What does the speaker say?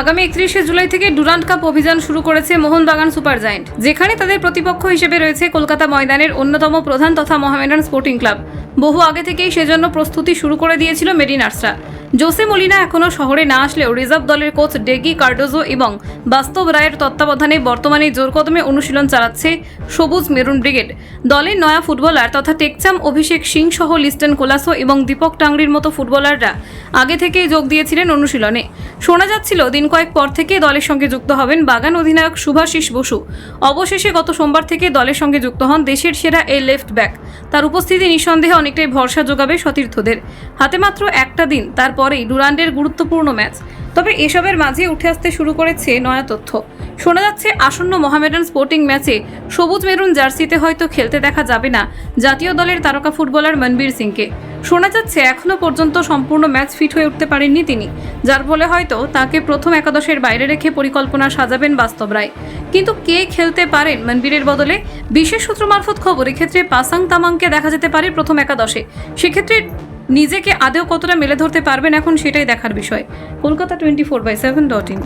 আগামী একত্রিশে জুলাই থেকে ডুরান্ড কাপ অভিযান শুরু করেছে মোহনবাগান সুপার জায়েন্ট, যেখানে তাদের প্রতিপক্ষ হিসেবে রয়েছে কলকাতা ময়দানের অন্যতম প্রধান তথা মহামেডান স্পোর্টিং ক্লাব। বহু আগে থেকেই সেজন্য প্রস্তুতি শুরু করে দিয়েছিল মেরিনার্সরা জোসে মলিনা এখনও শহরে না আসলেও রিজার্ভ দলের কোচ ডেগি কার্ডোজো এবং বাস্তব রায়ের তত্ত্বাবধানে বর্তমানে জোরকদমে অনুশীলন চালাচ্ছে সবুজ মেরুন ব্রিগেড। দলের নয়া ফুটবলার তথা টেকচাম অভিষেক সিং সহ লিস্টন কোলাসো এবং দীপক টাংরির মতো ফুটবলাররা আগে থেকেই যোগ দিয়েছিলেন অনুশীলনে। শোনা যাচ্ছিল দিন কয়েক পর থেকে দলের সঙ্গে যুক্ত হবেন বাগান অধিনায়ক শুভাশিস বসু। অবশেষে গত সোমবার থেকে দলের সঙ্গে যুক্ত হন দেশের সেরা এই লেফট ব্যাক। তার উপস্থিতি নিঃসন্দেহে অনেকটাই ভরসা যোগাবে সতীর্থদের। হাতে মাত্র একটা দিন তারপরেই ডুরান্ডের গুরুত্বপূর্ণ ম্যাচ। তবে এসবের মাঝে উঠে আসতে শুরু করেছে নয়া তথ্য। শোনা যাচ্ছে, আসন্ন মোহামেডান স্পোর্টিং ম্যাচে সবুজ মেরুন জার্সিতে হয়তো খেলতে দেখা যাবে না জাতীয় দলের তারকা ফুটবলার মনবীর সিংকে। শোনা যাচ্ছে এখনও পর্যন্ত সম্পূর্ণ ম্যাচ ফিট হয়ে উঠতে পারেননি তিনি, যার ফলে হয়তো তাকে প্রথম একাদশের বাইরে রেখে পরিকল্পনা সাজাবেন বাস্তব রায়। কিন্তু কে খেলতে পারেন মনবীরের বদলে? বিশেষ সূত্র মারফত খবর, এক্ষেত্রে পাসাং তামাংকে দেখা যেতে পারে প্রথম একাদশে। সেক্ষেত্রে নিজেকে আদেও কতটা মেলে ধরতে পারবেন এখন সেটাই দেখার বিষয়। Kolkata twenty four by seven dot in.